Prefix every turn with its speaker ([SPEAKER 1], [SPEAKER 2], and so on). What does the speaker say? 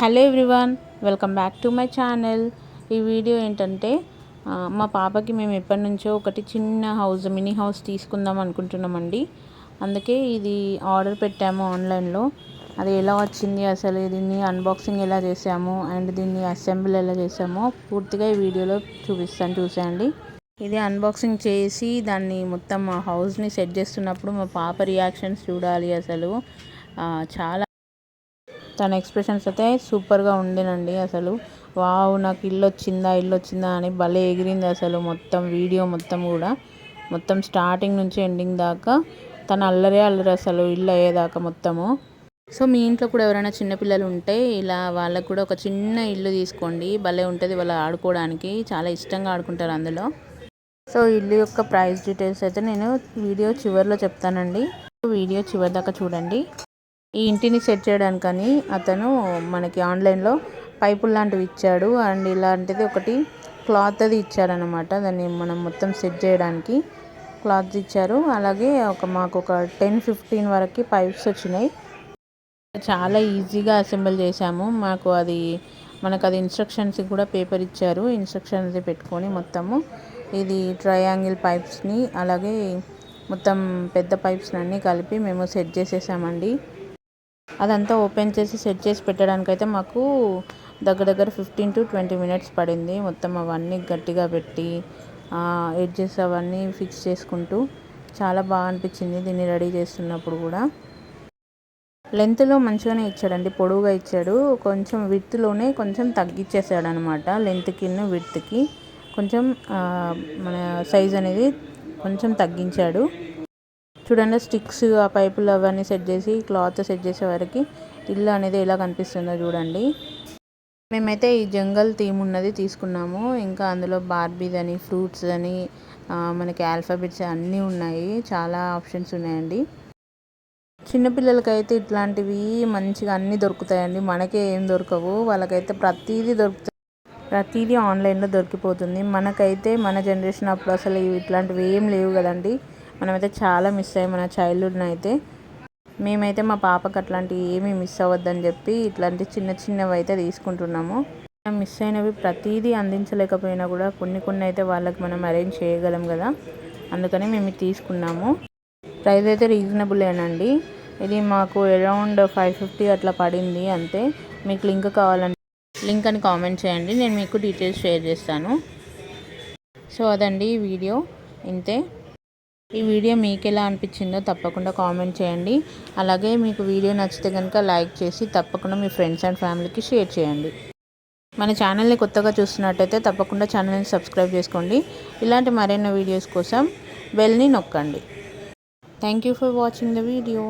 [SPEAKER 1] Hello everyone welcome back to my channel. ఈ video ఏంటంటే మా పాపకి మేము ఎప్పటి నుంచో ఒకటి చిన్న హౌస్ మినీ హౌస్ తీసుకుందాం అనుకుంటున్నామండి. అందుకే ఇది ఆర్డర్ పెట్టాము ఆన్లైన్లో. అది ఎలా వచ్చింది అసలు దీన్ని అన్బాక్సింగ్ ఎలా చేసాము అండ్ దీన్ని అసెంబ్ల్ ఎలా చేసామో పూర్తిగా ఈ వీడియోలో చూపిస్తాను చూసేయండి. ఇది అన్బాక్సింగ్ చేసి దాన్ని మొత్తం మా హౌస్ని సెట్ చేస్తున్నప్పుడు మా పాప రియాక్షన్స్ చూడాలి అసలు. చాలా తన ఎక్స్ప్రెషన్స్ అయితే సూపర్గా ఉండేనండి అసలు. వావ్ నాకు ఇల్లు వచ్చిందా ఇల్లు వచ్చిందా అని భలే ఎగిరింది అసలు మొత్తం వీడియో మొత్తం కూడా. మొత్తం స్టార్టింగ్ నుంచి ఎండింగ్ దాకా తన అల్లరే అల్లరి అసలు ఇల్లు అయ్యేదాకా మొత్తము. సో మీ ఇంట్లో కూడా ఎవరైనా చిన్నపిల్లలు ఉంటే ఇలా వాళ్ళకు కూడా ఒక చిన్న ఇల్లు తీసుకోండి. భలే ఉంటుంది వాళ్ళు ఆడుకోవడానికి. చాలా ఇష్టంగా ఆడుకుంటారు అందులో. సో ఇల్లు యొక్క ప్రైస్ డీటెయిల్స్ అయితే నేను వీడియో చివరిలో చెప్తానండి. వీడియో చివరి దాకా చూడండి. ఈ ఇంటిని సెట్ చేయడానికని అతను మనకి ఆన్లైన్లో పైపులు లాంటివి ఇచ్చాడు. అండ్ ఇలాంటిది ఒకటి క్లాత్ అది ఇచ్చారనమాట దాన్ని మనం మొత్తం సెట్ చేయడానికి క్లాత్ ఇచ్చారు. అలాగే ఒక మాకు ఒక టెన్ ఫిఫ్టీన్ వరకు పైప్స్ వచ్చినాయి. చాలా ఈజీగా అసెంబుల్ చేశాము. మాకు అది మనకు అది ఇన్స్ట్రక్షన్స్ కూడా పేపర్ ఇచ్చారు. ఇన్స్ట్రక్షన్స్ పెట్టుకొని మొత్తము ఇది ట్రయాంగిల్ పైప్స్ని అలాగే మొత్తం పెద్ద పైప్స్ని అన్నీ కలిపి మేము సెట్ చేసేసామండి. అదంతా ఓపెన్ చేసి సెట్ చేసి పెట్టడానికైతే మాకు దగ్గర దగ్గర ఫిఫ్టీన్ టు ట్వంటీ మినిట్స్ పడింది. మొత్తం అవన్నీ గట్టిగా పెట్టి ఎడ్జెస్ అవన్నీ ఫిక్స్ చేసుకుంటూ చాలా బాగా అనిపించింది దీన్ని రెడీ చేస్తున్నప్పుడు కూడా. లెంత్లో మంచిగానే ఇచ్చాడండి పొడవుగా ఇచ్చాడు. కొంచెం విత్లోనే కొంచెం తగ్గించేసాడు అనమాట లెంత్కి విత్కి కొంచెం మన సైజ్ అనేది కొంచెం తగ్గించాడు. చూడండి స్టిక్స్ ఆ పైపులు అవన్నీ సెట్ చేసి క్లాత్ సెట్ చేసే వరకు ఇల్లు అనేది ఎలా కనిపిస్తుందో చూడండి. మేమైతే ఈ జంగల్ థీమ్ ఉన్నది తీసుకున్నాము. ఇంకా అందులో బార్బీస్ అని ఫ్రూట్స్ అని మనకి ఆల్ఫాబెట్స్ అన్నీ ఉన్నాయి. చాలా ఆప్షన్స్ ఉన్నాయండి. చిన్నపిల్లలకైతే ఇట్లాంటివి మంచిగా అన్నీ దొరుకుతాయండి. మనకే ఏం దొరకవు. వాళ్ళకైతే ప్రతిదీ దొరుకుతాయి. ప్రతిదీ ఆన్లైన్లో దొరికిపోతుంది. మనకైతే మన జనరేషన్ అప్పుడు అసలు ఇట్లాంటివి ఏం లేవు కదండి. మనమైతే చాలా మిస్ అయ్యాం మన చైల్డ్హుడ్ని అయితే మేమైతే మా పాపకు అట్లాంటివి ఏమీ మిస్ అవ్వద్దని చెప్పి ఇట్లాంటి చిన్న చిన్నవి అయితే తీసుకుంటున్నాము. మిస్ అయినవి ప్రతిదీ అందించలేకపోయినా కూడా కొన్ని కొన్ని అయితే వాళ్ళకి మనం అరేంజ్ చేయగలం కదా. అందుకని మేము తీసుకున్నాము. ప్రైస్ అయితే రీజనబులేనండి ఇది మాకు అరౌండ్ ఫైవ్ ఫిఫ్టీ అట్లా పడింది అంతే. మీకు లింక్ కావాలంటే లింక్ అని కామెంట్ చేయండి. నేను మీకు డీటెయిల్స్ షేర్ చేస్తాను. సో అదండి ఈ వీడియో. ఇంతే. ఈ వీడియో మీకు ఎలా అనిపించిందో తప్పకుండా కామెంట్ చేయండి. అలాగే మీకు వీడియో నచ్చితే కనుక లైక్ చేసి తప్పకుండా మీ ఫ్రెండ్స్ అండ్ ఫ్యామిలీకి షేర్ చేయండి. మన ఛానల్ని కొత్తగా చూస్తున్నట్టయితే తప్పకుండా ఛానల్ని సబ్స్క్రైబ్ చేసుకోండి. ఇలాంటి మరెన్నో వీడియోస్ కోసం బెల్ని నొక్కండి. Thank you for watching the video